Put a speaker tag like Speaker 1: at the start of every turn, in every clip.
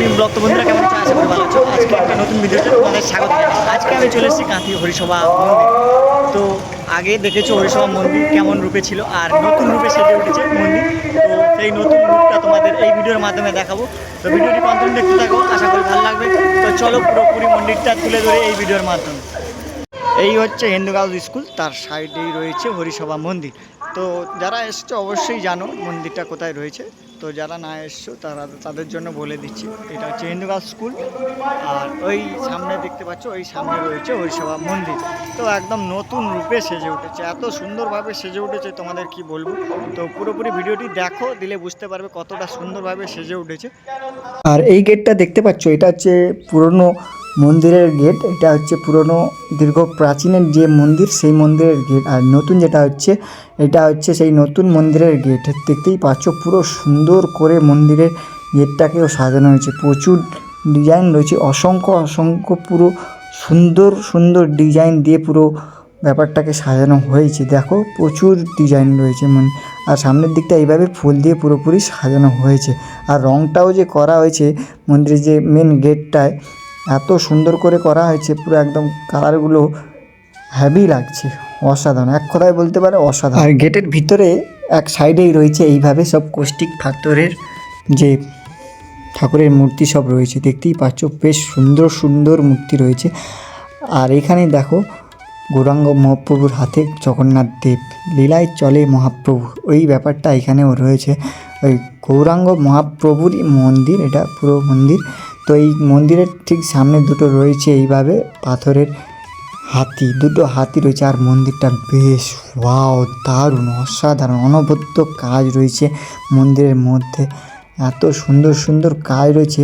Speaker 1: New blog. তো বন্ধুরা, কেমন আছো? আশা ভালো আছো। আজকে একটা নতুন ভিডিওতে তোমাদের স্বাগত। আজকে আমি চলে এসেছি কাঁথি হরিসভা মন্দির। তো আগে দেখেছ হরিসভা মন্দির কেমন রূপে ছিল আর নতুন রূপে সেজে উঠেছে মন্দির। তো সেই নতুন রূপটা তোমাদের এই ভিডিওর মাধ্যমে দেখাবো। তো ভিডিওটি কন্টিনিউ দেখতে থাকো, আশা করি ভালো লাগবে। তো চলো পুরোপুরি মন্দিরটা তুলে ধরে এই ভিডিওর মাধ্যমে। এই হচ্ছে হিন্দু গার্লস স্কুল, তার সাইডেই রয়েছে হরিসভা মন্দির। তো যারা এসছো অবশ্যই জানো মন্দিরটা কোথায় রয়েছে। তো যারা না এসছো, তারা তাদের জন্য বলে দিচ্ছি, এটা হচ্ছে হিন্দু স্কুল। আর ওই সামনে দেখতে পাচ্ছ, ওই সামনে রয়েছে হরিসভা মন্দির। তো একদম নতুন রূপে সেজে উঠেছে, এত সুন্দরভাবে সেজে উঠেছে, তোমাদের কি বলব? তো পুরোপুরি ভিডিওটি দেখো, দিলে বুঝতে পারবে কতটা সুন্দরভাবে সেজে উঠেছে। আর এই গেটটা দেখতে পাচ্ছ, এটা হচ্ছে পুরনো মন্দিরের গেট, এটা হচ্ছে পুরনো, দীর্ঘ প্রাচীনের যে মন্দির, সেই মন্দিরের গেট। আর নতুন যেটা হচ্ছে, এটা হচ্ছে সেই নতুন মন্দিরের গেট। দেখতেই পাচ্ছ, পুরো সুন্দর করে মন্দিরের গেটটাকেও সাজানো হয়েছে। প্রচুর ডিজাইন রয়েছে, অসংখ্য অসংখ্য পুরো সুন্দর সুন্দর ডিজাইন দিয়ে পুরো ব্যাপারটাকে সাজানো হয়েছে। দেখো, প্রচুর ডিজাইন রয়েছে। মানে আর সামনের দিকটা এইভাবে ফুল দিয়ে পুরোপুরি সাজানো হয়েছে। আর রংটাও যে করা হয়েছে, মন্দিরের যে মেন গেটটায় এত সুন্দর করে করা হয়েছে, পুরো একদম কালারগুলো হ্যাভি লাগছে, অসাধারণ। এক কথায় বলতে পারে অসাধারণ। আর গেটের ভিতরে এক সাইডেই রয়েছে এইভাবে সব কৌষ্টিক ঠাকুরের যে ঠাকুরের মূর্তি সব রয়েছে, দেখতেই পাচ্ছ, বেশ সুন্দর সুন্দর মূর্তি রয়েছে। আর এখানে দেখো, গৌরাঙ্গ মহাপ্রভুর হাতে জগন্নাথ দেব, লীলায় চলে মহাপ্রভু, ওই ব্যাপারটা এখানেও রয়েছে। ওই গৌরাঙ্গ মহাপ্রভুরই মন্দির, এটা পুরো মন্দির। তো এই মন্দিরের ঠিক সামনে দুটো রয়েছে এইভাবে, পাথরের হাতি, দুটো হাতি রয়েছে আর মন্দিরটা বেশ ওয়াও দারুণ, অসাধারণ, অনবদ্য কাজ রয়েছে মন্দিরের মধ্যে, এত সুন্দর সুন্দর কাজ রয়েছে।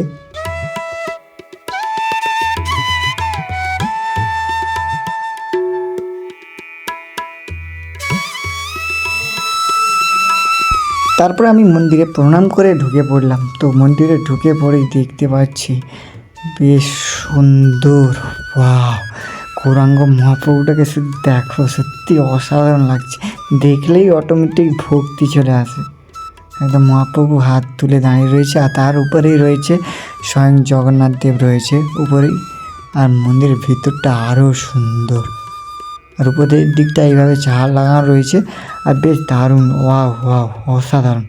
Speaker 1: তারপরে আমি মন্দিরে প্রণাম করে ঢুকে পড়লাম। তো মন্দিরে ঢুকে পড়েই দেখতে পাচ্ছি, বেশ সুন্দর। ওয়াও, গৌরাঙ্গ মহাপ্রভুটাকে শুধু দেখো, সত্যি অসাধারণ লাগছে। দেখলেই অটোমেটিক ভক্তি চলে আসে। একদম মহাপ্রভু হাত তুলে দাঁড়িয়ে রয়েছে আর তার উপরেই রয়েছে স্বয়ং জগন্নাথ দেব রয়েছে। উপরেই আর মন্দিরের ভিতরটা আরও সুন্দর। আর উপরের দিকটা এইভাবে ঝাড় লাগানো রয়েছে আর বেশ দারুণ, ওয়াও ওয়াও, অসাধারণ।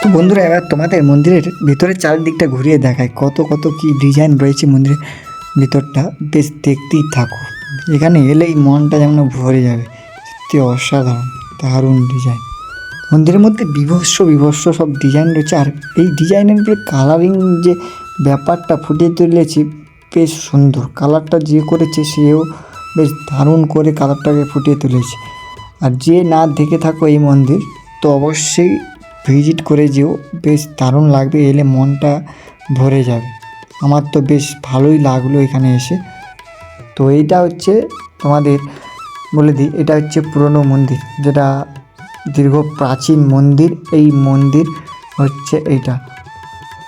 Speaker 1: তো বন্ধুরা, এবার তোমাদের মন্দিরের ভিতরের চারিদিকটা ঘুরিয়ে দেখায় কত কত কি ডিজাইন রয়েছে মন্দিরের ভিতরটা, বেশ দেখতেই থাকো। এখানে এলেই মনটা যেমন ভরে যাবে। সত্যি অসাধারণ, দারুণ ডিজাইন মন্দিরের মধ্যে বিভৎস বিভৎস সব ডিজাইন রয়েছে। আর এই ডিজাইনের উপরে কালারিং যে ব্যাপারটা ফুটিয়ে তুলেছি, বেশ সুন্দর। কালারটা যে করেছে, সেও বেশ দারুণ করে কালারটাকে ফুটিয়ে তুলেছে। আর যে না দেখে থাকো এই মন্দির, তো অবশ্যই ভিজিট করে যেও। বেশ দারুণ লাগবে, এলে মনটা ভরে যাবে। আমার তো বেশ ভালোই লাগল এখানে এসে। তো এইটা হচ্ছে তোমাদের বলে দিই, এটা হচ্ছে পুরনো মন্দির, যেটা দীর্ঘ প্রাচীন মন্দির। এই মন্দির হচ্ছে এইটা।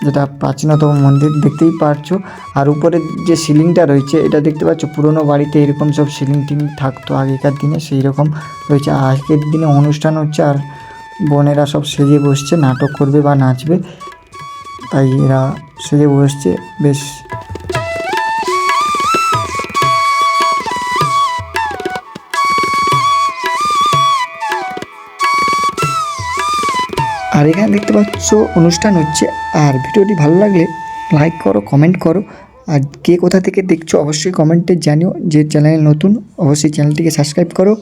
Speaker 1: যেটা প্রাচীনতম মন্দির দেখতেই পারছ। আর উপরে যে সিলিংটা রয়েছে, এটা দেখতে পাচ্ছ পুরনো বাড়িতে এরকম সব সিলিং টিলিং থাকতো আগেকার দিনে সেই রকম রয়েছে আজকের দিনে অনুষ্ঠান হচ্ছে, আর বোনেরা সব সেজে বসছে, নাটক করবে বা নাচবে। তাই এরা সেজে বসছে। বেশ আর এখানে দেখতে পাচ্ছ অনুষ্ঠান হচ্ছে। আর ভিডিওটি ভালো লাগলে লাইক করো কমেন্ট করো। আর কে কোথা থেকে দেখছ অবশ্যই কমেন্টে জানিও যে চ্যানেল নতুন, অবশ্যই চ্যানেলটিকে সাবস্ক্রাইব করো।